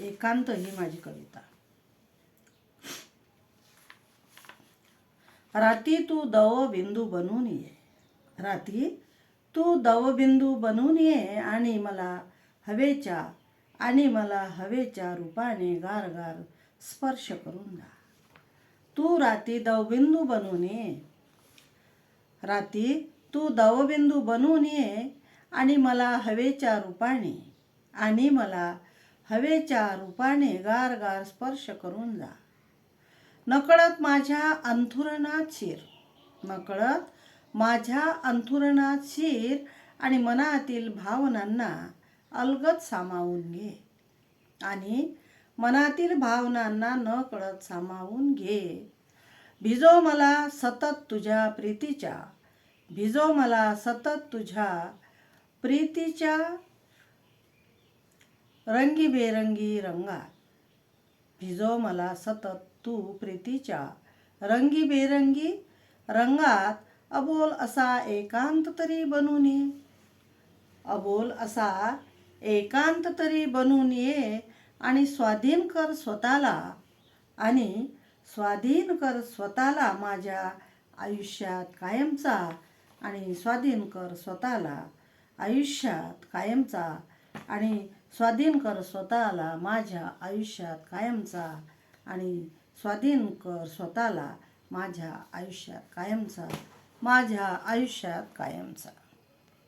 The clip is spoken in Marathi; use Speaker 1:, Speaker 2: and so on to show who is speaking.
Speaker 1: एकांत ही माझी कविता. राती तू दवबिंदू बनून ये. राती तू दवबिंदू बनून ये आणि मला हवेच्या आणि मला हवेच्या रूपाने गार गार स्पर्श करून जा. तू राती दवबिंदू बनून ये. राती तू दवबिंदू बनून ये आणि मला हवेच्या रूपाने आणि मला हवेच्या रूपाने गार गार स्पर्श करून जा. नकळत माझ्या अंथुरणात शिर. नकळत माझ्या अंथुरणात शिर आणि मनातील भावनांना अलगत सामावून घे. आणि मनातील भावनांना न कळत सामावून घे. भिजो मला सतत तुझ्या प्रीतीच्या. भिजो मला सतत तुझ्या प्रीतीच्या रंगीबेरंगी रंगात भिजो मला सतत तू प्रीतीच्या. रंगीबेरंगी रंगात अबोल असा एकांत तरी बनून. ये अबोल असा एकांत तरी बनून ये आणि स्वाधीन कर स्वतःला आणि स्वाधीन कर स्वतःला माझ्या आयुष्यात कायमचा आणि स्वाधीन कर स्वतःला आयुष्यात कायमचा आणि स्वाधीन कर स्वतःला माझ्या आयुष्यात कायमचा आणि स्वाधीन कर स्वतःला माझ्या आयुष्यात कायमचा माझ्या आयुष्यात कायमचा.